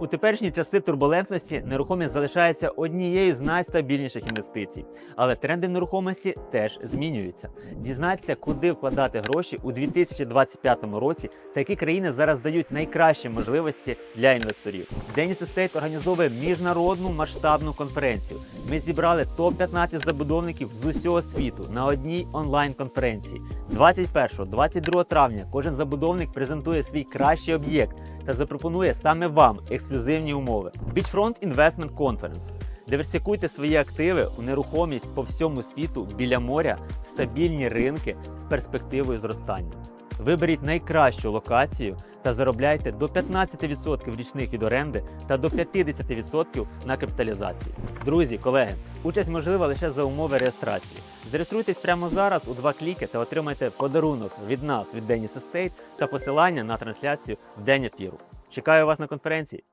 У теперішні часи турбулентності нерухомість залишається однією з найстабільніших інвестицій, але тренди нерухомості теж змінюються. Дізнатися, куди вкладати гроші у 2025 році та які країни зараз дають найкращі можливості для інвесторів. Деніс Естейт організовує міжнародну масштабну конференцію. Ми зібрали топ-15 забудовників з усього світу на одній онлайн-конференції. 21-22 травня кожен забудовник презентує свій кращий об'єкт та запропонує саме вам ексклюзивні умови. Beachfront Investment Conference. Диверсифікуйте свої активи у нерухомість по всьому світу біля моря в стабільні ринки з перспективою зростання. Виберіть найкращу локацію та заробляйте до 15% річних від оренди та до 50% на капіталізації. Друзі, колеги, участь можлива лише за умови реєстрації. Зареєструйтесь прямо зараз у два кліки та отримайте подарунок від нас від Деніс Estate та посилання на трансляцію в день ефіру. Чекаю вас на конференції.